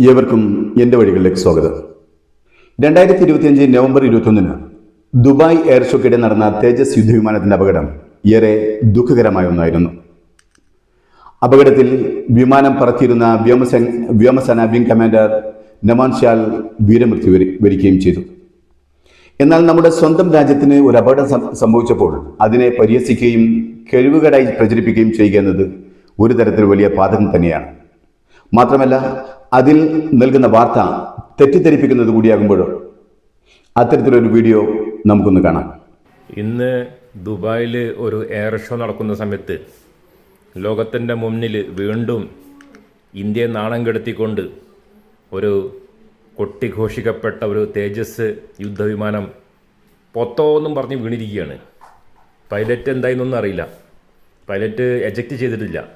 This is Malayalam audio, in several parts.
ഏവർക്കും എന്റെ വഴികളിലേക്ക് സ്വാഗതം. രണ്ടായിരത്തി ഇരുപത്തിയഞ്ച് നവംബർ ഇരുപത്തൊന്നിന് ദുബായ് എയർ ഷോക്കിടെ നടന്ന തേജസ് യുദ്ധവിമാനത്തിന്റെ അപകടം ഏറെ ദുഃഖകരമായ ഒന്നായിരുന്നു. അപകടത്തിൽ വിമാനം പറത്തിയിരുന്ന വ്യോമസേന വ്യോമസേന വിംഗ് കമാൻഡർ നമാൻ ഷാൽ വീരമൃത്യു വരി- വരിക്കുകയും ചെയ്തു. എന്നാൽ നമ്മുടെ സ്വന്തം രാജ്യത്തിന് ഒരു അപകടം സംഭവിച്ചപ്പോൾ അതിനെ പരിഹസിക്കുകയും കഴിവുകേടായി പ്രചരിപ്പിക്കുകയും ചെയ്യുക എന്നത് ഒരു തരത്തിൽ വലിയ പാതകം തന്നെയാണ്. മാത്രമല്ല അതിൽ നൽകുന്ന വാർത്ത തെറ്റിദ്ധരിപ്പിക്കുന്നത് കൂടിയാകുമ്പോഴോ അത്തരത്തിലൊരു വീഡിയോ നമുക്കൊന്ന് കാണാം. ഇന്ന് ദുബായിൽ ഒരു എയർ ഷോ നടക്കുന്ന സമയത്ത് ലോകത്തിന്റെ മുന്നിൽ വീണ്ടും ഇന്ത്യയെ നാണം കെടുത്തിക്കൊണ്ട് ഒരു കൊട്ടിഘോഷിക്കപ്പെട്ട ഒരു തേജസ് യുദ്ധവിമാനം പൊത്തോന്നും പറഞ്ഞ് വീണിരിക്കുകയാണ്. പൈലറ്റ് എന്തായെന്നൊന്നും അറിയില്ല. പൈലറ്റ് എജക്റ്റ് ചെയ്തിട്ടില്ല.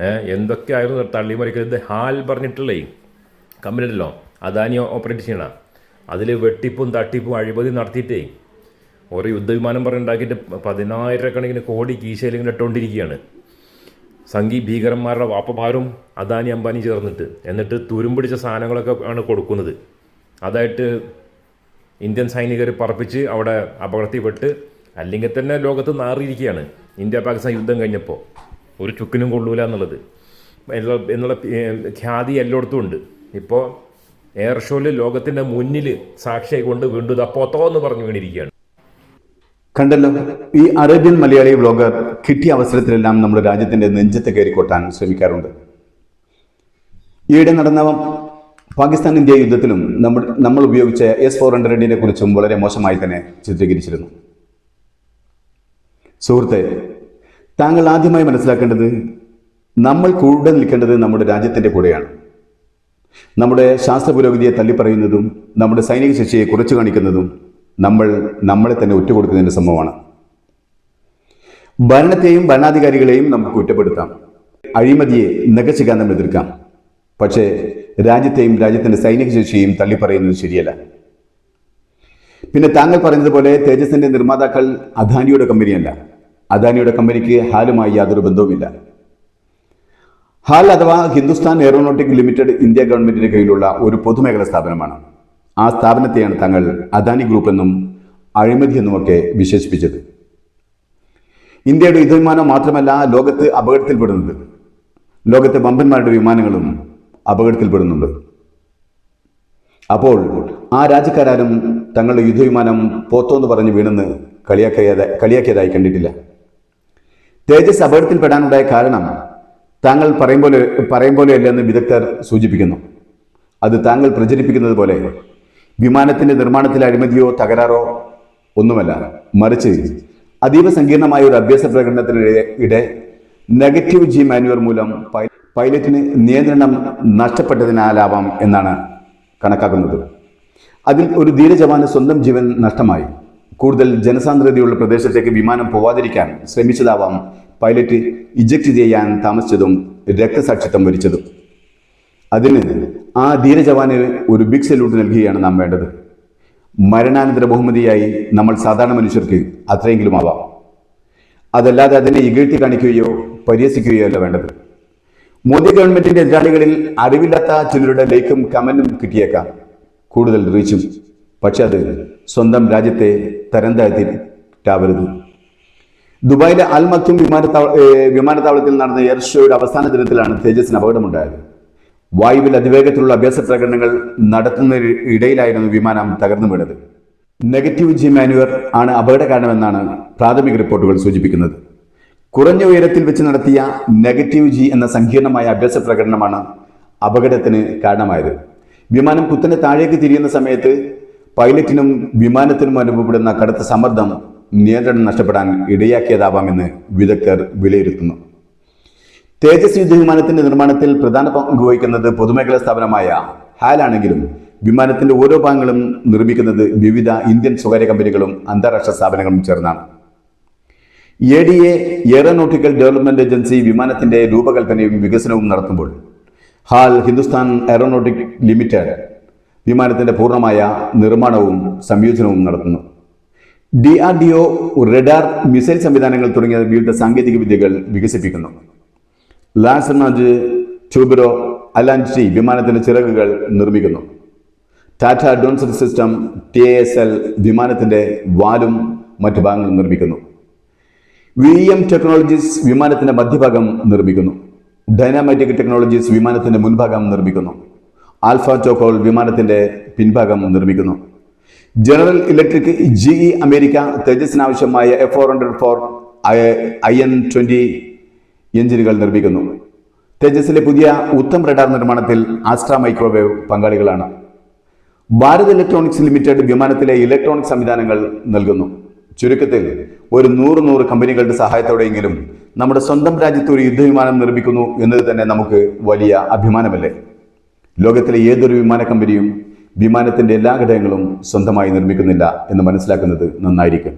എന്തൊക്കെയായിരുന്നു തള്ളിമറിക്കുന്നത് ഹാൽ പറഞ്ഞിട്ടുള്ളേ. കമ്പനി ഉണ്ടല്ലോ അദാനി ഓപ്പറേറ്റ് ചെയ്യണ. അതിൽ വെട്ടിപ്പും തട്ടിപ്പും അഴിമതി നടത്തിയിട്ടേ. ഒരു യുദ്ധവിമാനം പറഞ്ഞുണ്ടാക്കിയിട്ട് പതിനായിരക്കണക്കിന് കോടി കീശയിൽ ഇങ്ങനെ ഇട്ടുകൊണ്ടിരിക്കുകയാണ് സംഘി ഭീകരന്മാരുടെ വാപ്പഭാരും അദാനി അംബാനി ചേർന്നിട്ട്. എന്നിട്ട് തുരുമ്പിടിച്ച സാധനങ്ങളൊക്കെ ആണ് കൊടുക്കുന്നത്. അതായിട്ട് ഇന്ത്യൻ സൈനികർ പറപ്പിച്ച് അവിടെ അപകടത്തിൽപ്പെട്ട് അല്ലെങ്കിൽ തന്നെ ലോകത്ത് നാറിയിരിക്കുകയാണ്. ഇന്ത്യ പാകിസ്ഥാൻ യുദ്ധം കഴിഞ്ഞപ്പോൾ ഒരു ചുക്കിനും കൊള്ളൂല എന്നുള്ളത്. എന്നുള്ള- ഖ്യാതി എല്ലായിടത്തും ഉണ്ട്. ഇപ്പോൾ എയർ ഷോയിൽ ലോകത്തിന്റെ മുന്നിൽ സാക്ഷിയായി കൊണ്ട് വീണ്ടും അപ്പോത്തോ എന്ന് പറഞ്ഞു വീണിരിക്കുകയാണ്. കണ്ടല്ലോ ഈ അറേബ്യൻ മലയാളി വ്ലോഗർ കിട്ടിയ അവസരത്തിലെല്ലാം നമ്മുടെ രാജ്യത്തിന്റെ നെഞ്ചത്ത് കയറിക്കോട്ടാൻ കൊട്ടാൻ ശ്രമിക്കാറുണ്ട്. ഈയിടെ നടന്ന പാകിസ്ഥാൻ ഇന്ത്യ യുദ്ധത്തിലും നമ്മൾ നമ്മൾ ഉപയോഗിച്ച എസ് ഫോർ ഹൺഡ്രഡിനെ കുറിച്ചും വളരെ മോശമായി തന്നെ ചിത്രീകരിച്ചിരുന്നു. സുഹൃത്തെ താങ്കൾ ആദ്യമായി മനസ്സിലാക്കേണ്ടത് നമ്മൾ കൂടെ നിൽക്കേണ്ടത് നമ്മുടെ രാജ്യത്തിന്റെ കൂടെയാണ്. നമ്മുടെ ശാസ്ത്ര പുരോഗതിയെ തള്ളിപ്പറയുന്നതും നമ്മുടെ സൈനിക ശേഷിയെ കുറച്ചു കാണിക്കുന്നതും നമ്മൾ നമ്മളെ തന്നെ ഒറ്റുകൊടുക്കുന്നതിന്റെ സംഭവമാണ്. ഭരണത്തെയും ഭരണാധികാരികളെയും നമുക്ക് കുറ്റപ്പെടുത്താം. അഴിമതിയെ നഖശികാന്തം എതിർക്കാം. പക്ഷേ രാജ്യത്തെയും രാജ്യത്തിന്റെ സൈനിക ശേഷിയെയും തള്ളിപ്പറയുന്നത് ശരിയല്ല. പിന്നെ താങ്കൾ പറഞ്ഞതുപോലെ തേജസിന്റെ നിർമ്മാതാക്കൾ അദാനിയുടെ കമ്പനിയല്ല. അദാനിയുടെ കമ്പനിക്ക് ഹാലുമായി യാതൊരു ബന്ധവുമില്ല. ഹാൽ അഥവാ ഹിന്ദുസ്ഥാൻ എയറോനോട്ടിക് ലിമിറ്റഡ് ഇന്ത്യ ഗവൺമെന്റിന്റെ കീഴിലുള്ള ഒരു പൊതുമേഖലാ സ്ഥാപനമാണ്. ആ സ്ഥാപനത്തെയാണ് തങ്ങൾ അദാനി ഗ്രൂപ്പ് എന്നും അഴിമതി എന്നുമൊക്കെ വിശേഷിപ്പിച്ചത്. ഇന്ത്യയുടെ യുദ്ധവിമാനം മാത്രമല്ല ലോകത്ത് അപകടത്തിൽപ്പെടുന്നത്. ലോകത്തെ വമ്പന്മാരുടെ വിമാനങ്ങളും അപകടത്തിൽപ്പെടുന്നുണ്ട്. അപ്പോൾ ആ രാജ്യക്കാരും തങ്ങളുടെ യുദ്ധവിമാനം പോത്തോന്ന് പറഞ്ഞ് വീണെന്ന് കളിയാക്കിയത കളിയാക്കിയതായി കണ്ടിട്ടില്ല. തേജസ് അപകടത്തിൽപ്പെടാനുണ്ടായ കാരണം താങ്കൾ പറയും പോലെ പറയും പോലെയല്ലെന്ന് വിദഗ്ധർ സൂചിപ്പിക്കുന്നു. അത് താങ്കൾ പ്രചരിപ്പിക്കുന്നത് പോലെ വിമാനത്തിന്റെ നിർമ്മാണത്തിൽ അഴിമതിയോ തകരാറോ ഒന്നുമല്ല. മറിച്ച് അതീവ സങ്കീർണമായ ഒരു അഭ്യാസ പ്രകടനത്തിനിടെ ഇടെ നെഗറ്റീവ് ജി മാനുവർ മൂലം പൈലറ്റിന് നിയന്ത്രണം നഷ്ടപ്പെട്ടതിനാലാവാം എന്നാണ് കണക്കാക്കുന്നത്. അതിൽ ഒരു ധീരജവാന് സ്വന്തം ജീവൻ നഷ്ടമായി. കൂടുതൽ ജനസാന്ദ്രതയുള്ള പ്രദേശത്തേക്ക് വിമാനം പോവാതിരിക്കാൻ ശ്രമിച്ചതാവാം പൈലറ്റ് ഇജക്റ്റ് ചെയ്യാൻ താമസിച്ചതും രക്തസാക്ഷിത്വം വരിച്ചതും. അതിന് ആ ധീരജവാന് ഒരു ബിഗ് സല്യൂട്ട് നൽകുകയാണ് നാം വേണ്ടത്. മരണാനന്തര ബഹുമതിയായി നമ്മൾ സാധാരണ മനുഷ്യർക്ക് അത്രയെങ്കിലും ആവാം അതല്ലാതെ അതിനെ ഇകഴ്ത്തി കാണിക്കുകയോ പരിഹസിക്കുകയോ അല്ല വേണ്ടത്. മോദി ഗവൺമെന്റിന്റെ എതിരാളികളിൽ അറിവില്ലാത്ത ചിലരുടെ ലൈക്കും കമന്റും കിട്ടിയേക്കാം. കൂടുതൽ റീച്ചും. പക്ഷെ അത് സ്വന്തം രാജ്യത്തെ തരം താഴ്ത്തിട്ടാവരുത് ദുബായിലെ അൽ വിമാനത്താവള വിമാനത്താവ വിമാനത്താവളത്തിൽ നടന്ന എയർ ഷോയുടെ അവസാന ദിനത്തിലാണ് തേജസിന് അപകടമുണ്ടായത്. വായുവിൽ അതിവേഗത്തിലുള്ള അഭ്യാസ പ്രകടനങ്ങൾ നടത്തുന്ന ഇടയിലായിരുന്നു വിമാനം തകർന്നു വീണത്. നെഗറ്റീവ് ജി മാനുവർ ആണ് അപകട കാരണമെന്നാണ് പ്രാഥമിക റിപ്പോർട്ടുകൾ സൂചിപ്പിക്കുന്നത്. കുറഞ്ഞ ഉയരത്തിൽ വെച്ച് നടത്തിയ നെഗറ്റീവ് ജി എന്ന സങ്കീർണമായ അഭ്യാസ പ്രകടനമാണ് അപകടത്തിന് കാരണമായത്. വിമാനം കുത്തനെ താഴേക്ക് തിരിയുന്ന സമയത്ത് പൈലറ്റിനും വിമാനത്തിനും അനുഭവപ്പെടുന്ന കടുത്ത സമ്മർദ്ദം നിയന്ത്രണം നഷ്ടപ്പെടാൻ ഇടയാക്കിയതാവാമെന്ന് വിദഗ്ധർ വിലയിരുത്തുന്നു. തേജസ് യുദ്ധവിമാനത്തിന്റെ നിർമ്മാണത്തിൽ പ്രധാന പങ്ക് വഹിക്കുന്നത് പൊതുമേഖലാ സ്ഥാപനമായ ഹാലാണെങ്കിലും വിമാനത്തിന്റെ ഓരോ ഭാഗങ്ങളും നിർമ്മിക്കുന്നത് വിവിധ ഇന്ത്യൻ സ്വകാര്യ കമ്പനികളും അന്താരാഷ്ട്ര സ്ഥാപനങ്ങളും ചേർന്നാണ്. A D A aeronautical development agency വിമാനത്തിന്റെ രൂപകൽപ്പനയും വികസനവും നടത്തുമ്പോൾ ഹാൽ ഹിന്ദുസ്ഥാൻ എയറോനോട്ടിക് ലിമിറ്റഡ് വിമാനത്തിന്റെ പൂർണമായ നിർമ്മാണവും സംയോജനവും നടത്തുന്നു. D R D O radar missile സംവിധാനങ്ങൾ തുടങ്ങിയ വിവിധ സാങ്കേതിക വിദ്യകൾ വികസിപ്പിക്കുന്നു. ലാസർനാജ് ട്യൂബറോ അലാന്റി വിമാനത്തിന്റെ ചിറകുകൾ നിർമ്മിക്കുന്നു. Tata advanced system T S L വിമാനത്തിന്റെ വാലും മറ്റു ഭാഗങ്ങളും നിർമ്മിക്കുന്നു. വി എം ടെക്നോളജീസ് വിമാനത്തിന്റെ മധ്യഭാഗം നിർമ്മിക്കുന്നു. ഡൈനാമാറ്റിക് ടെക്നോളജീസ് വിമാനത്തിന്റെ മുൻഭാഗം നിർമ്മിക്കുന്നു. ആൽഫ ചോക്കോൾ വിമാനത്തിന്റെ പിൻഭാഗം നിർമ്മിക്കുന്നു. General electric GE America തേജസ്സിനാവശ്യമായ F four hundred four I N twenty എഞ്ചിനുകൾ നിർമ്മിക്കുന്നു. തേജസിലെ പുതിയ ഉത്തം റഡാർ നിർമ്മാണത്തിൽ ആസ്ട്ര മൈക്രോവേവ് പങ്കാളികളാണ്. ഭാരത് ഇലക്ട്രോണിക്സ് ലിമിറ്റഡ് വിമാനത്തിലെ ഇലക്ട്രോണിക് സംവിധാനങ്ങൾ നൽകുന്നു. ചുരുക്കത്തിൽ ഒരു നൂറ് നൂറ് കമ്പനികളുടെ സഹായത്തോടെയെങ്കിലും നമ്മുടെ സ്വന്തം രാജ്യത്ത് ഒരു യുദ്ധവിമാനം നിർമ്മിക്കുന്നു എന്നത് തന്നെ നമുക്ക് വലിയ അഭിമാനമല്ലേ? ലോകത്തിലെ ഏതൊരു വിമാന കമ്പനിയും വിമാനത്തിന്റെ എല്ലാ ഘടകങ്ങളും സ്വന്തമായി നിർമ്മിക്കുന്നില്ല എന്ന് മനസ്സിലാക്കുന്നത് നന്നായിരിക്കും.